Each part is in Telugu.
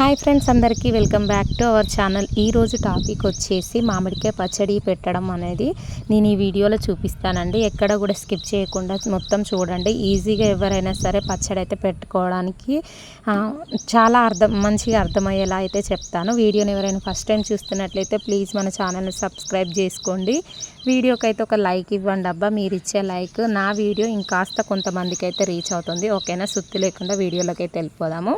హాయ్ ఫ్రెండ్స్ అందరికీ welcome back to our channel. ఈరోజు టాపిక్ వచ్చేసి మామిడికాయ పచ్చడి పెట్టడం అనేది. నేను ఈ వీడియోలో చూపిస్తానండి. ఎక్కడ కూడా స్కిప్ చేయకుండా మొత్తం చూడండి. ఈజీగా ఎవరైనా సరే పచ్చడి అయితే పెట్టుకోవడానికి చాలా అర్థం మంచిగా అర్థమయ్యేలా అయితే చెప్తాను. వీడియోని ఎవరైనా ఫస్ట్ టైం చూస్తున్నట్లయితే ప్లీజ్ మన ఛానల్ని సబ్స్క్రైబ్ చేసుకోండి. వీడియోకి అయితే ఒక లైక్ ఇవ్వండి అబ్బా. మీరు ఇచ్చే లైక్ నా వీడియో ఇంకాస్త కొంతమందికి అయితే రీచ్ అవుతుంది. ఓకేనా? సుత్తి లేకుండా వీడియోలోకి అయితే వెళ్ళిపోదాము.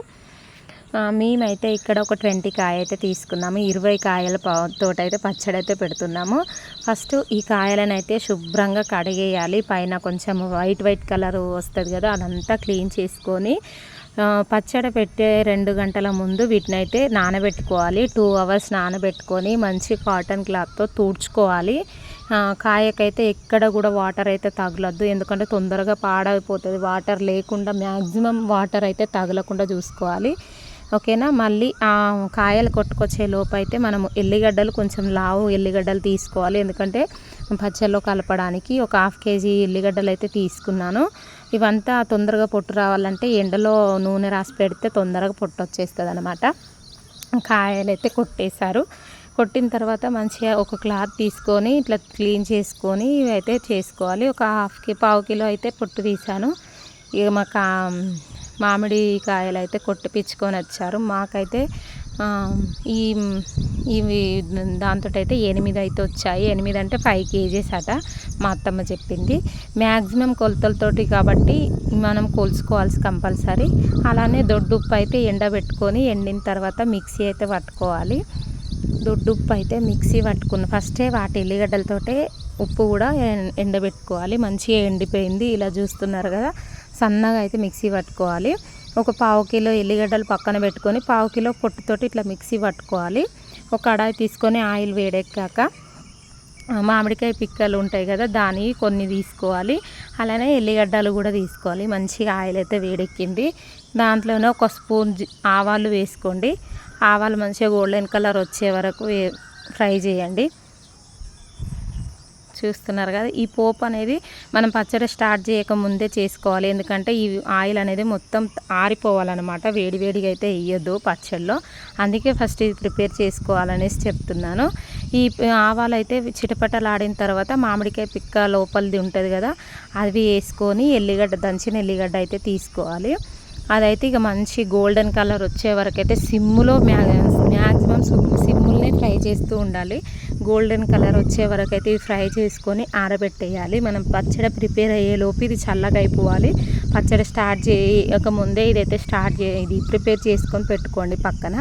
మేమైతే ఇక్కడ ఒక ట్వంటీ కాయ అయితే తీసుకున్నాము. ఇరవై కాయల తోట అయితే పచ్చడి అయితే పెడుతున్నాము. ఫస్ట్ ఈ కాయలను అయితే శుభ్రంగా కడిగేయాలి. పైన కొంచెం వైట్ వైట్ కలర్ వస్తుంది కదా అదంతా క్లీన్ చేసుకొని పచ్చడి పెట్టే రెండు గంటల ముందు వీటిని అయితే నానబెట్టుకోవాలి. టూ అవర్స్ నానబెట్టుకొని మంచి కాటన్ క్లాత్తో తుడుచుకోవాలి. కాయకైతే ఎక్కడ కూడా వాటర్ అయితే తగలద్దు. ఎందుకంటే తొందరగా పాడైపోతుంది. వాటర్ లేకుండా మ్యాక్సిమం వాటర్ అయితే తగలకుండా చూసుకోవాలి. ఓకేనా? మళ్ళీ ఆ కాయలు కొట్టుకొచ్చే లోపు అయితే మనము ఎల్లిగడ్డలు కొంచెం లావు ఎల్లిగడ్డలు తీసుకోవాలి. ఎందుకంటే పచ్చల్లో కలపడానికి ఒక హాఫ్ కేజీ ఎల్లిగడ్డలు అయితే తీసుకున్నాను. ఇవంతా తొందరగా పొట్టు రావాలంటే ఎండలో నూనె రాసి పెడితే తొందరగా పొట్టు వచ్చేస్తుంది అనమాట కాయలు అయితే కొట్టేశారు. కొట్టిన తర్వాత మంచిగా ఒక క్లాత్ తీసుకొని ఇట్లా క్లీన్ చేసుకొని ఇవైతే చేసుకోవాలి. ఒక హాఫ్కి పావు కిలో అయితే పొట్టు తీసాను ఇక మా కా మామిడి కాయలు అయితే కొట్టిపించుకొని వచ్చారు. మాకైతే ఈ ఇవి దాంతో అయితే ఎనిమిది అయితే వచ్చాయి. ఎనిమిది అంటే ఫైవ్ కేజీస్ అట మా అత్తమ్మ చెప్పింది. మ్యాక్సిమం కొలతలతోటి కాబట్టి మనం కొలుసుకోవాల్సి కంపల్సరీ. అలానే దొడ్డుప్పు అయితే ఎండబెట్టుకొని ఎండిన తర్వాత మిక్సీ అయితే పట్టుకోవాలి. దొడ్డుప్పు అయితే మిక్సీ పట్టుకున్న ఫస్టే వాటి ఎల్లిగడ్డలతోటే ఉప్పు కూడా ఎండబెట్టుకోవాలి. మంచిగా ఎండిపోయింది. ఇలా చూస్తున్నారు కదా. సన్నగా అయితే మిక్సీ పట్టుకోవాలి. ఒక పావు కిలో ఎల్లిగడ్డలు పక్కన పెట్టుకొని పావు కిలో పొట్టుతోటి ఇట్లా మిక్సీ పట్టుకోవాలి. ఒక కడాయి తీసుకొని ఆయిల్ వేడెక్కాక మామిడికాయ పిక్కలు ఉంటాయి కదా దాని కొన్ని తీసుకోవాలి. అలానే ఎల్లిగడ్డలు కూడా తీసుకోవాలి. మంచిగా ఆయిల్ అయితే వేడెక్కింది. దాంట్లోనే ఒక స్పూన్ ఆవాలు వేసుకోండి. ఆవాలు మంచిగా గోల్డెన్ కలర్ వచ్చే వరకు ఫ్రై చేయండి. చూస్తున్నారు కదా ఈ పోపు అనేది మనం పచ్చడి స్టార్ట్ చేయక ముందే చేసుకోవాలి. ఎందుకంటే ఈ ఆయిల్ అనేది మొత్తం ఆరిపోవాలన్నమాట. వేడివేడిగా అయితే వేయొద్దు పచ్చడిలో అందుకే ఫస్ట్ ఇది ప్రిపేర్ చేసుకోవాలనేసి చెప్తున్నాను. ఈ ఆవాలు అయితే చిటపటలాడిన తర్వాత మామిడికాయ పిక్క లోపలిది ఉంటుంది కదా అవి వేసుకొని ఎల్లిగడ్డ దంచిన ఎల్లిగడ్డ అయితే తీసుకోవాలి. అదైతే ఇక మంచి గోల్డెన్ కలర్ వచ్చే వరకు అయితే సిమ్ములో మ్యా మ్యాక్సిమం సిమ్ముల్నే ఫ్రై చేస్తూ ఉండాలి. గోల్డెన్ కలర్ వచ్చే వరకు అయితే ఇవి ఫ్రై చేసుకొని ఆరబెట్టేయాలి. మనం పచ్చడి ప్రిపేర్ అయ్యేలోపు ఇది చల్లగా అయిపోవాలి. పచ్చడి స్టార్ట్ చేయక ముందే ఇదైతే స్టార్ట్ చే ఇది ప్రిపేర్ చేసుకొని పెట్టుకోండి పక్కన.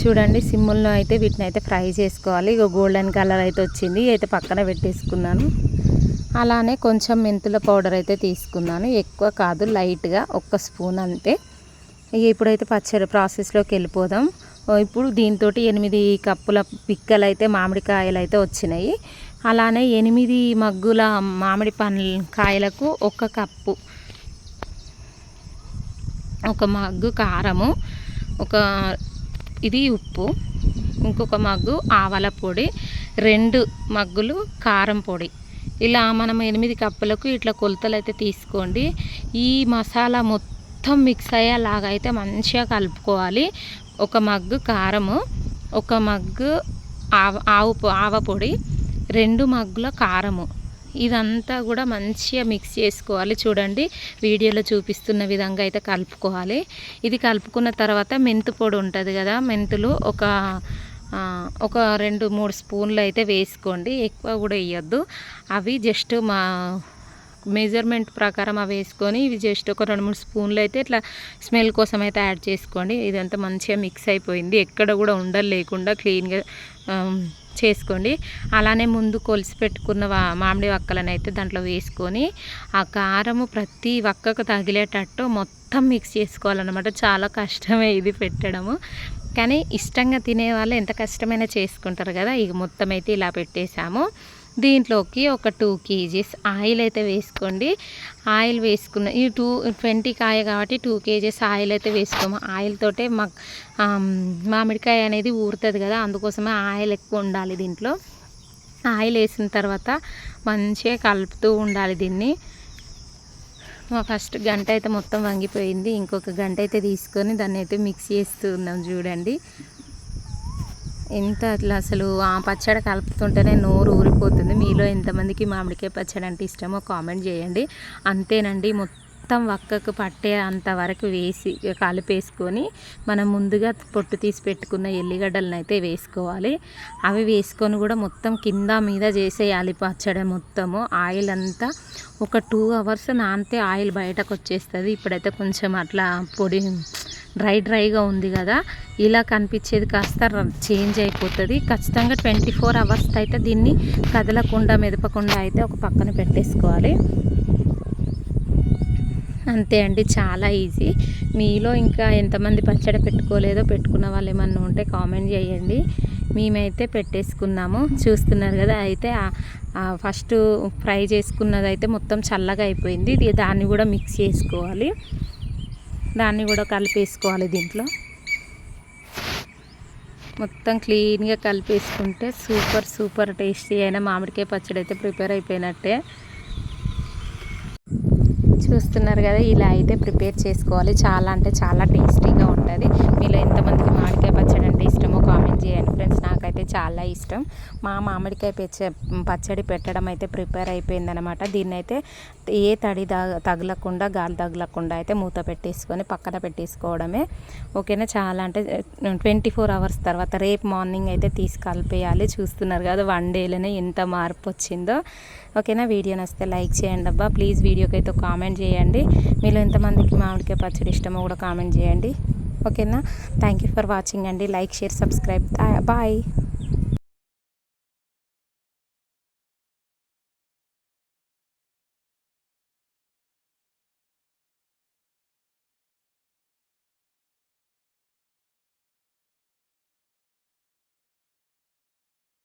చూడండి సిమ్ముల్లో అయితే వీటిని అయితే ఫ్రై చేసుకోవాలి. ఇక గోల్డెన్ కలర్ అయితే వచ్చింది. అయితే పక్కన పెట్టేసుకున్నాను. అలానే కొంచెం మెంతుల పౌడర్ అయితే తీసుకున్నాను. ఎక్కువ కాదు లైట్గా ఒక్క స్పూన్ అంతే. ఇక ఇప్పుడైతే పచ్చడి ప్రాసెస్లోకి వెళ్ళిపోదాం. ఇప్పుడు దీంతో ఎనిమిది కప్పుల పిక్కలు అయితే మామిడికాయలు అయితే వచ్చినాయి. అలానే ఎనిమిది మగ్గుల మామిడి పండ్ల కాయలకు ఒక కప్పు. ఒక మగ్గు కారము ఒక ఇది ఉప్పు ఇంకొక మగ్గు ఆవల పొడి రెండు మగ్గులు కారం పొడి. ఇలా మనం ఎనిమిది కప్పులకు ఇట్లా కొలతలు అయితే తీసుకోండి. ఈ మసాలా మొత్తం మిక్స్ అయ్యేలాగా అయితే మంచిగా కలుపుకోవాలి. ఒక మగ్గు కారము ఒక మగ్గు ఆవ ఆవు ఆవపొడి రెండు మగ్గుల కారము. ఇదంతా కూడా మంచిగా మిక్స్ చేసుకోవాలి. చూడండి వీడియోలో చూపిస్తున్న విధంగా అయితే కలుపుకోవాలి. ఇది కలుపుకున్న తర్వాత మెంతు పొడి ఉంటుంది కదా మెంతులు ఒక ఒక రెండు మూడు స్పూన్లు అయితే వేసుకోండి. ఎక్కువ కూడా వేయొద్దు. అవి జస్ట్ మా మెజర్మెంట్ ప్రకారం అవి వేసుకొని ఇవి జస్ట్ ఒక రెండు మూడు స్పూన్లు అయితే ఇట్లా స్మెల్ కోసం అయితే యాడ్ చేసుకోండి. ఇదంతా మంచిగా మిక్స్ అయిపోయింది. ఎక్కడ కూడా ఉండలు లేకుండా క్లీన్గా um, చేసుకోండి. అలానే ముందు కొలిసి పెట్టుకున్న వా- మామిడి వక్కలను అయితే దాంట్లో వేసుకొని ఆ కారము ప్రతి వక్కకు తగిలేటట్టు మొత్తం మిక్స్ చేసుకోవాలన్నమాట. చాలా కష్టమే ఇది పెట్టడము. కానీ ఇష్టంగా తినే వాళ్ళు ఎంత కష్టమైనా చేసుకుంటారు కదా. ఇక మొత్తం అయితే ఇలా పెట్టేశాము. దీంట్లోకి ఒక టూ కేజీస్ ఆయిల్ అయితే వేసుకోండి. ఆయిల్ వేసుకున్న ఈ టూ ట్వంటీ కాయ కాబట్టి టూ కేజీస్ ఆయిల్ అయితే వేసుకోము. ఆయిల్ తోటే మా మామిడికాయ అనేది ఊరుతుంది కదా అందుకోసమే ఆయిల్ ఎక్కువ ఉండాలి దీంట్లో. ఆయిల్ వేసిన తర్వాత మంచిగా కలుపుతూ ఉండాలి దీన్ని. మా ఫస్ట్ గంట అయితే మొత్తం వంగిపోయింది. ఇంకొక గంట అయితే తీసుకొని దాన్ని అయితే మిక్స్ చేస్తున్నాం చూడండి. ఎంత అట్లా అసలు ఆ పచ్చడి కలుపుతుంటేనే నోరు ఊరిపోతుంది. మీలో ఎంతమందికి మామిడికాయ పచ్చడి అంటే ఇష్టమో కామెంట్ చేయండి. అంతేనండి మొత్తం వక్కకు పట్టే అంతవరకు వేసి కలిపేసుకొని మనం ముందుగా పొట్టు తీసి పెట్టుకున్న ఎల్లిగడ్డలను అయితే వేసుకోవాలి. అవి వేసుకొని కూడా మొత్తం కింద మీద చేసేయాలి పచ్చడి మొత్తము. ఆయిల్ అంతా ఒక టూ అవర్స్ నానితే ఆయిల్ బయటకు వచ్చేస్తుంది. ఇప్పుడైతే కొంచెం అట్లా పొడి డ్రై డ్రైగా ఉంది కదా. ఇలా కనిపించేది కాస్త చేంజ్ అయిపోతుంది. ఖచ్చితంగా ట్వంటీ ఫోర్ అవర్స్ అయితే దీన్ని కదలకుండా మెదపకుండా అయితే ఒక పక్కన పెట్టేసుకోవాలి. అంతే అండి చాలా ఈజీ. మీలో ఇంకా ఎంతమంది పచ్చడి పెట్టుకోలేదో పెట్టుకున్న వాళ్ళు ఏమన్నా ఉంటే కామెంట్ చేయండి. మేమైతే పెట్టేసుకున్నాము. చూస్తున్నారు కదా అయితే ఫస్ట్ ఫ్రై చేసుకున్నది అయితే మొత్తం చల్లగా అయిపోయింది. దాన్ని కూడా మిక్స్ చేసుకోవాలి. దాన్ని కూడా కలిపేసుకోవాలి దీంట్లో. మొత్తం క్లీన్గా కలిపేసుకుంటే సూపర్ సూపర్ టేస్టీ అయిన మామిడికాయ పచ్చడి అయితే ప్రిపేర్ అయిపోయినట్టే. చూస్తున్నారు కదా ఇలా అయితే ప్రిపేర్ చేసుకోవాలి. చాలా అంటే చాలా టేస్టీగా ఉంటుంది. మీలో ఎంతమందికి మామిడికాయ పచ్చడి అంటే ఇష్టమో కామెంట్ చేయండి ఫ్రెండ్స్ నాకైతే చాలా ఇష్టం. మా మామిడికాయ పెచ్చ పచ్చడి పెట్టడం అయితే ప్రిపేర్ అయిపోయిందనమాట దీన్ని అయితే ఏ తడి తగలకుండా గాలి తగలకుండా అయితే మూత పెట్టేసుకొని పక్కన పెట్టేసుకోవడమే. ఓకేనా? చాలా అంటే ట్వంటీ ఫోర్ అవర్స్ తర్వాత రేపు మార్నింగ్ అయితే తీసుకలిపేయాలి చూస్తున్నారు కదా వన్ డేలోనే ఎంత మార్పు వచ్చిందో. ఓకేనా? వీడియో నచ్చితే లైక్ చేయండి అబ్బా. ప్లీజ్ వీడియోకి అయితే కామెంట్ చేయండి. మీరు ఎంతమందికి మామిడికాయ పచ్చడి ఇష్టమో కూడా కామెంట్ చేయండి. ఓకేనా? థ్యాంక్ యూ ఫర్ వాచింగ్ అండి. Like share subscribe bye